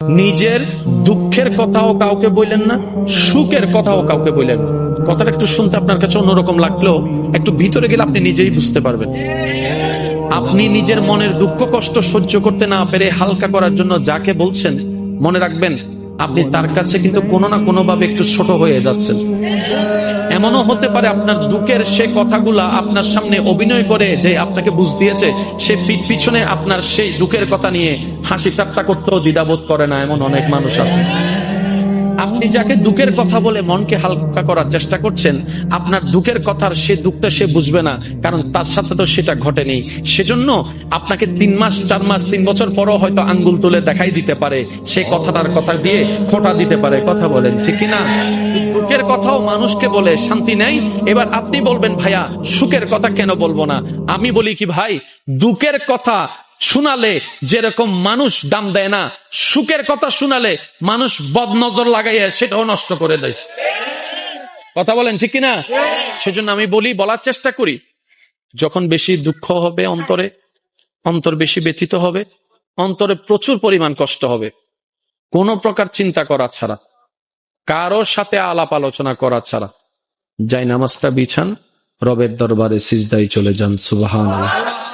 নিজের দুঃখের কথাও কাউকে বললেন না, সুখের কথাও কাউকে বললেন না। কথাটা একটু শুনতে আপনার কাছে অন্যরকম লাগল, একটু ভিতরে গেলে আপনি নিজেই বুঝতে পারবেন। আপনি নিজের মনের দুঃখ কষ্ট সহ্য করতে না পেরে হালকা করার জন্য যাকে বলছেন, মনে রাখবেন আপনি তার কাছে কিন্তু কোনো না কোনো ভাবে একটু ছোট হয়ে যাচ্ছেন। এমনও হতে পারে আপনার দুঃখের সে কথাগুলা আপনার সামনে অভিনয় করে যে আপনাকে বুঝ দিয়েছে, সে পিছনে আপনার সেই দুঃখের কথা নিয়ে হাসি ঠাট্টা করতেও দ্বিধাবোধ করে না, এমন অনেক মানুষ আছে। আপনি যাকে দুঃখের কথা বলে মনকে হালকা করার চেষ্টা করছেন, আপনার দুঃখের কথার সে দুঃখটা সে বুঝবে না, কারণ তার সাথে তো সেটা ঘটেনি। সেজন্য আপনাকে তিন মাস, চার মাস, তিন বছর পরও হয়তো আঙ্গুল তুলে দেখাই দিতে পারে, সে কথাটার কথা দিয়ে খোটা দিতে পারে, কথা বলেন, ঠিক না দুঃখের কথাও মানুষকে বলে শান্তি নেই। এবার আপনি বলবেন, ভাইয়া, সুখের কথা কেন বলব না? আমি বলি কি, ভাই, দুঃখের কথা শোনালে যেরকম মানুষ দাম দেয় না, সুখের কথা শোনালে মানুষ বদনজর লাগাইয়া সেটাও নষ্ট করে দেয়। কথা বলেন ঠিক কিনা? সেজন্য আমি বলি, বলার চেষ্টা করি, যখন বেশি দুঃখ হবে অন্তরে, অন্তর বেশি ব্যথিত হবে, অন্তরে প্রচুর পরিমাণ কষ্ট হবে, কোনো প্রকার চিন্তা করা ছাড়া কারোর সাথে আলাপ আলোচনা করা ছাড়া, যাই নামাজটা বিছান, রবের দরবারে সিজদাই চলে যান সুবাহান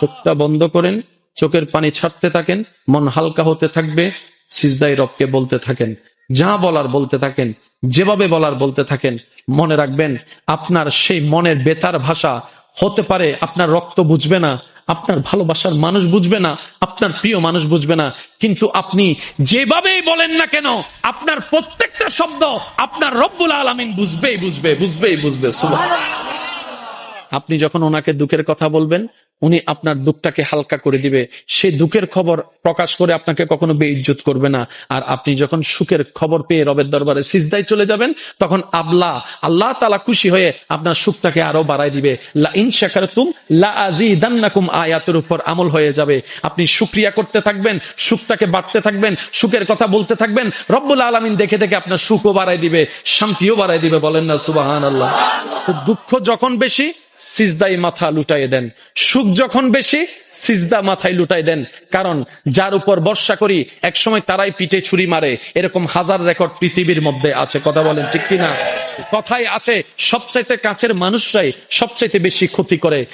চোখটা বন্ধ করেন, চোখের পানি ছাড়তে থাকেন, মন হালকা হতে থাকবে সিজদাই রবকে বলতে থাকেন, যা বলার বলতে থাকেন, যেভাবে বলার বলতে থাকেন, মনে রাখবেন, আপনার সেই মনের বেতার ভাষা হতে পারে, আপনার রক্ত বুঝবে না, আপনার ভালোবাসার মানুষ বুঝবে না, আপনার প্রিয় মানুষ বুঝবে না, কিন্তু আপনি যেভাবেই বলেন না কেন, আপনার প্রত্যেকটা শব্দ আপনার রব্বুল আলমিন বুঝবেই বুঝবে বুঝবেই বুঝবে আপনি যখন ওনাকে দুঃখের কথা বলবেন উনি আপনার দুঃখটাকে হালকা করে দিবে। সেই দুঃখের খবর প্রকাশ করে আপনাকে কখনো বেইজ্জত করবে না। আর আপনি যখন সুখের খবর পেয়ে রবের দরবারে সিজদায় চলে যাবেন, তখন আবলা, আল্লাহ তালা খুশি হয়ে আপনার সুখটাকে আরও বাড়াই দিবে। লা ইন শাকারতুম লা আজিদান্নাকুম আয়াতের উপর আমল হয়ে যাবে। আপনি সুক্রিয়া করতে থাকবেন, সুখটাকে বাড়তে থাকবেন, সুখের কথা বলতে থাকবেন, রব্বুল আলমিন দেখে দেখে আপনার সুখও বাড়াই দিবে, শান্তিও বাড়াই দিবে বলেন না সুবাহান আল্লাহ দুঃখ যখন বেশি সিজদাই মাথা লুটাই দেন। সুখ যখন বেশি, সিজদা মাথায় লুটাই দেন। কারণ, যার উপর বর্ষা করি এক সময় তারাই পিঠে ছুরি মারে। এরকম হাজার রেকর্ড পৃথিবীর মধ্যে আছে। কথা বলেন ঠিক কিনা? কথাই আছে, সবচাইতে কাছের মানুষরাই সবচাইতে বেশি ক্ষতি করে।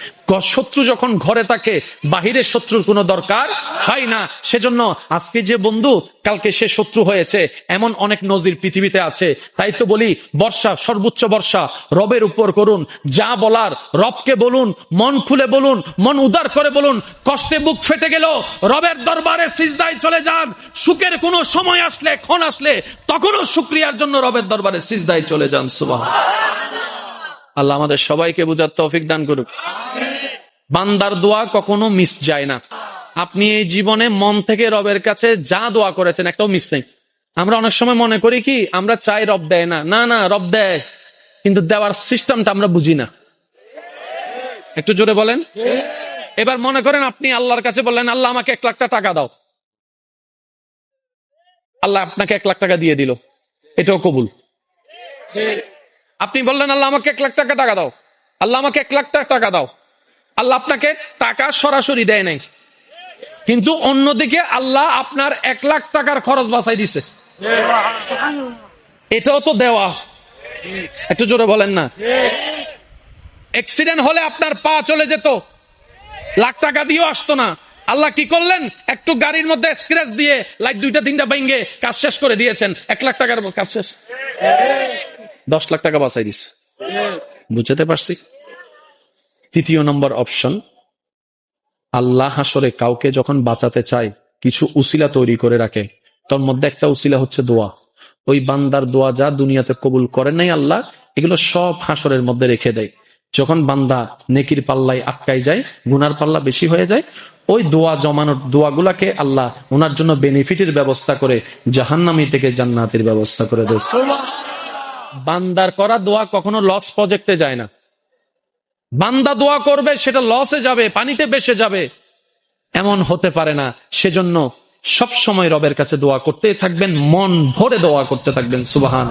শত্রু যখন ঘরে থাকে বাহিরের শত্রুর কোনো দরকার হয় না। সেজন্য আজকে যে বন্ধু, কালকে সে শত্রু হয়েছে, এমন অনেক নজির পৃথিবীতে আছে। তাই তো বলি, বর্ষা, সর্বোচ্চ বর্ষা, রবের উপর করুন। যা বলার, রবকে বলুন, মন খুলে বলুন, মন উদার করে বলুন, কষ্টে বুক ফেটে গেল, রবের দরবারে সিজদায় চলে যান। সুখের কোনো সময় আসলে, ক্ষণ আসলে, তখনও শুক্রিয়ার জন্য রবের দরবারে সিজদায় চলে যান। আল্লাহ আমাদের সবাইকে বুঝার তৌফিক দান করুক। বান্দার দোয়া কখনো মিস যায় না। আপনি এই জীবনে মন থেকে রবের কাছে যা দোয়া করেছেন একটাও মিস নেই। আমরা অনেক সময় মনে করি কি, আমরা চাই রব দেয় না। না না, রব দেয়। কিন্তু দেওয়ার সিস্টেমটা আমরা বুঝি না। একটু জোরে বলেন। এবার মনে করেন আপনি আল্লাহর কাছে বললেন, আল্লাহ, আমাকে এক লাখ টাকা দাও। আল্লাহ আপনাকে এক লাখ টাকা দিয়ে দিল। এটাও কবুল। আপনি বললেন, আল্লাহ আমাকে এক লাখ টাকা টাকা দাও। আল্লাহ আমাকে এক লাখ টাকা দাও। আল্লাহ আপনাকে টাকা সরাসরি দেয় নাই। কিন্তু অন্যদিকে আল্লাহ আপনার এক লাখ টাকার খরচ বাঁচাই দিছে। এটাও তো দেওয়া। একটু জোরে বলেন না। অ্যাক্সিডেন্ট হলে আপনার পা চলে যেত। লাখ টাকা দিয়েও আসতো না। আল্লাহ কি করলেন? একটু গাড়ির মধ্যে স্ক্র্যাচ দিয়ে লাইট দুইটা, তিনটা বাইঙ্গে কাজ শেষ করে দিয়েছেন। এক লাখ টাকার কাজ শেষ। দশ লাখ টাকা বাঁচাই দিস বুঝতে পারছি? তৃতীয় নম্বর অপশন, আল্লাহ হাসরে কাউকে যখন বাঁচাতে চায়, কিছু উসিলা তৈরি করে রাখে। তোর মধ্যে একটা উসিলা হচ্ছে দোয়া। ওই বান্দার দোয়া যা দুনিয়াতে কবুল করেন নাই আল্লাহ, এগুলো সব হাসরের মধ্যে রেখে দেয়। যখন বান্দা নেকির পাল্লায় আটকাই যায়, গুনার পাল্লা বেশি হয়ে যায়, ওই দোয়া জমানোর দোয়াগুলাকে আল্লাহ ওনার জন্য বেনিফিটের ব্যবস্থা করে জাহান্নামি থেকে জান্নাতের ব্যবস্থা করে দেয় বান্দার করা দোয়া কখনো লস প্রজেক্টে যায় না। বান্দা দোয়া করবে, সেটা লসে যাবে, পানিতে বেসে যাবে। এমন হতে পারে না। সেজন্য সব সময় রবের কাছে দোয়া করতে থাকবেন, মন ভরে দোয়া করতে থাকবেন, সুবাহান।